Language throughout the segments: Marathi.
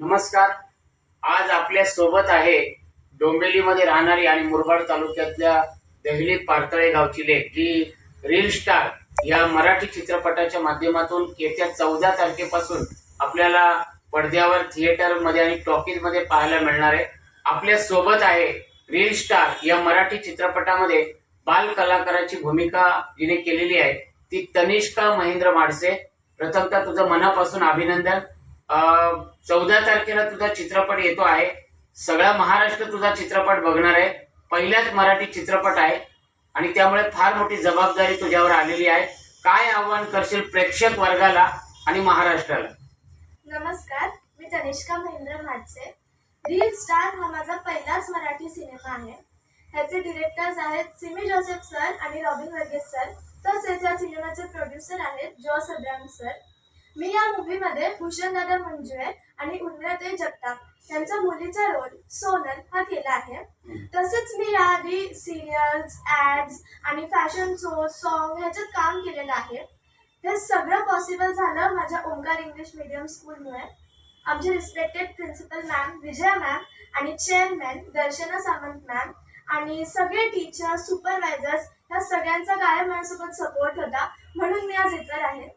नमस्कार. आज आपल्यासोबत आहे डोंबिवलीमध्ये राहणारी आणि मुरबाड तालुक्यातल्या दहली पारतळे गावची लेख जी रील स्टार या मराठी चित्रपटाच्या माध्यमातून येत्या चौदा तारखेपासून आपल्याला पडद्यावर थिएटरमध्ये आणि टॉकीजमध्ये पाहायला मिळणार आहे. आपल्यासोबत आहे रील स्टार या मराठी चित्रपटामध्ये बाल कलाकाराची भूमिका जिने केलेली आहे. ती तनिष्का महेंद्र माडसे. प्रथमतः तुझं मनापासून अभिनंदन. चौदा तारखेला तुझा चित्रपट येतो आहे. सगळा महाराष्ट्र तुझा चित्रपट बघणार आहे. पहिल्याच मराठी चित्रपट आहे. आणि त्यामुळे फार मोठी जबाबदारी तुझ्यावर आलेली आहे. काय आव्हान करशील प्रेक्षक वर्गाला आणि महाराष्ट्राला? नमस्कार मी तनिष्का महेंद्र म्हाटसे रील स्टार हा माझा पहिलाच मराठी सिनेमा आहे. ह्याचे डिरेक्टर्स आहेत सिमी जोसेफ सर आणि रॉबिन वर्गेस सर. तसेच या सिनेमाचे प्रोड्युसर आहेत जॉस अब्राम सर. मी या मूवीमध्ये भूषणदादा मंजुळे आणि उन्नते जगताप यांचा मुलीचा रोल सोनल हा केला आहे. तसेच मी याआधी सिरियल्स ॲड्स आणि फॅशन शो सॉन्ग ह्याच्यात काम केलेलं आहे. हे सगळं पॉसिबल झालं माझ्या ओंकार इंग्लिश मीडियम स्कूलमुळे आमचे respected principal ma'am Vijaya ma'am आणि चेअरमॅन दर्शना सामंत मॅम आणि सगळे टीचर सुपरवायझर्स ह्या सगळ्यांचा कायम माझ्यासोबत सपोर्ट होता म्हणून मी आज इतर आहे.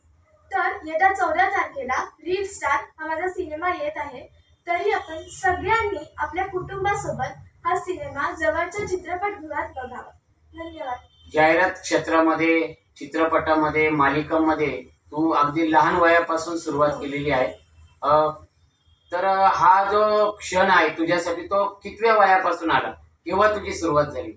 तर येत्या चौदा तारखेला रील स्टार हा माझा सिनेमा येत आहे. तरी आपण सगळ्यांनी आपल्या कुटुंबासोबत हा सिनेमा जवळच्या चित्रपटगृहात बघावा. धन्यवाद. जाहिरात क्षेत्रामध्ये चित्रपटामध्ये मालिकांमध्ये तू अगदी लहान वयापासून सुरुवात केलेली आहे. तर हा जो क्षण आहे तुझ्यासाठी तो कितव्या वयापासून आला? केव्हा तुझी सुरुवात झाली?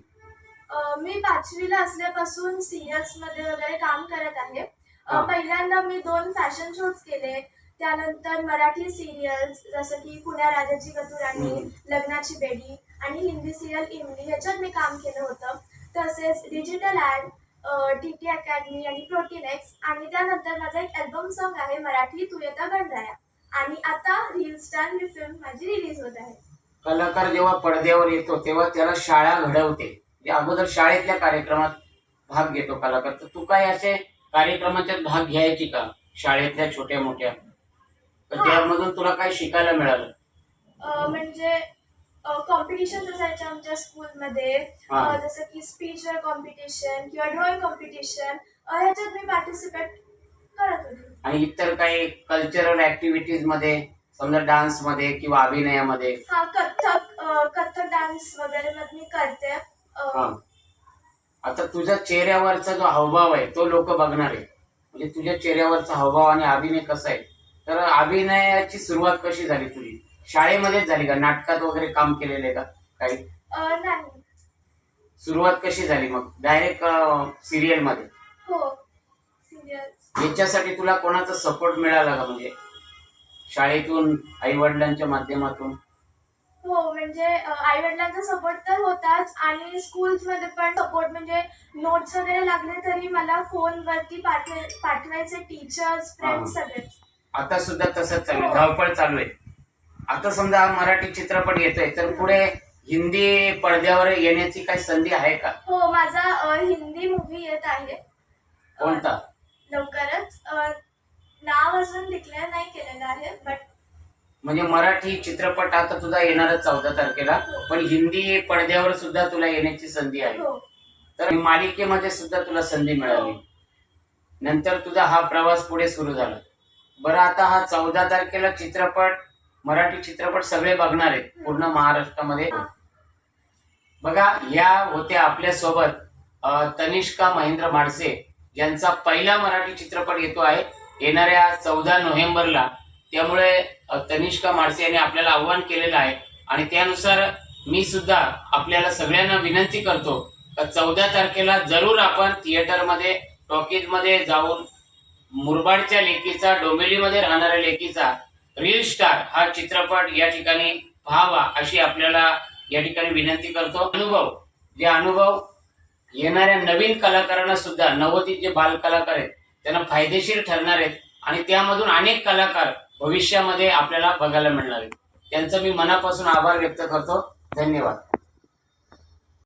मी पाचवीला असल्यापासून सिरियल्समध्ये वगैरे काम करत आहे. हा. पहिल्यांदा मी दोन फॅशन शोज केले. त्यानंतर मराठी सिरियल्स जसं की पुण्या राजाची गतुराणी हम्म. लग्नाची बेडी आणि हिंदी सिरियल इमली ह्याच्यात मी काम केलं होतं. तसेच digital ad T T academy आणि प्रोटीन एक्स आणि त्यानंतर माझा एक अल्बम सॉन्ग आहे मराठी तू येता गणराया आणि आता रील स्टार ही फिल्म माझी रिलीज होत आहे. कलाकार जेव्हा पडद्यावर येतो तेव्हा त्याला शाळा घडवते. म्हणजे अगोदर शाळेतल्या कार्यक्रमात भाग घेतो कलाकार. तर तू काय असे कार्यक्रमाच्यात भाग घ्यायची का? शाळेतल्या छोट्या मोठ्या तर हा. त्यामधून तुला काय शिकायला मिळालं? अ, म्हणजे कॉम्पिटिशन असायचे आमच्या स्कूलमध्ये हा. अ, जसं की स्पीच कॉम्पिटिशन किंवा ड्रॉइंग कॉम्पिटिशन ह्याच्यात मी पार्टिसिपेट करत होते. आणि इतर काही कल्चरल ऍक्टिव्हिटीजमध्ये समजा डान्समध्ये किंवा अभिनयामध्ये? हा कथ्थक अ, कथ्थक डान्स वगैरे मध्ये मी करते. अ, हा. आता तुझ्या चेहऱ्यावरचा जो हावभाव आहे तो लोक बघणार आहे म्हणजे तुझ्या चेहऱ्यावरचा हावभाव आणि अभिनय कसा आहे? तर अभिनयाची सुरुवात कशी झाली तुझी? शाळेमध्येच झाली का? नाटकात वगैरे काम केलेलं आहे का? काही? नाही. सुरुवात कशी झाली मग? डायरेक्ट सिरियलमध्ये हो. याच्यासाठी तुला कोणाचा सपोर्ट मिळाला का म्हणजे? शाळेतून आई वडिलांच्या माध्यमातून? हो म्हणजे आई वडिलांचा सपोर्ट तर होताच आणि schools मध्ये पण सपोर्ट म्हणजे नोट्स वगैरे लागले तरी मला फोनवरती पाठव पाठवायचे टीचर्स फ्रेंड्स हा. सगळेच. आता सुद्धा तसंच चालू आहे. धावपळ चालू आहे. आता समजा हा मराठी चित्रपट येतोय तर पुढे हिंदी पडद्यावर येण्याची काही संधी आहे का? हो माझा अ, हिंदी मूवी येत आहे. अ, कोणता लवकरच. अ, नाव अजून डिक्लेअर नाही केलेलं आहे बट म्हणजे मराठी चित्रपट आता तुझा येणारच चौदा तारखेला पण हिंदी पडद्यावर सुद्धा तुला येण्याची संधी आहे. हो. तर मालिकेमध्ये सुद्धा तुला संधी मिळाली. नंतर तुझा हा प्रवास पुढे सुरू झाला. बरं आता हा चौदा तारखेला चित्रपट मराठी चित्रपट सगळे बघणार आहेत पूर्ण महाराष्ट्रामध्ये. हा. बघा या होत्या आपल्यासोबत अ, तनिष्का महेंद्र माडसे यांचा पहिला मराठी चित्रपट येतो आहे. येणाऱ्या चौदा नोव्हेंबरला त्यामुळे तनिष्का माडसे यांनी आपल्याला आव्हान केलेलं आहे. आणि त्यानुसार मी सुद्धा आपल्याला सगळ्यांना विनंती करतो का चौदा तारखेला जरूर आपण थिएटरमध्ये टॉकीजमध्ये जाऊन मुरबाडच्या लेकीचा डोंबिवलीमध्ये राहणाऱ्या लेकीचा रील स्टार हा चित्रपट या ठिकाणी पाहावा अशी आपल्याला या ठिकाणी विनंती करतो. अनुभव जे अनुभव येणाऱ्या नवीन कलाकारांना सुद्धा नवोदित जे बाल कलाकार आहेत त्यांना फायदेशीर ठरणार आहेत. आणि त्यामधून अनेक कलाकार भविष्यामध्ये आपल्याला बघायला मिळणार आहे. त्यांचं मी मनापासून आभार व्यक्त करतो. धन्यवाद.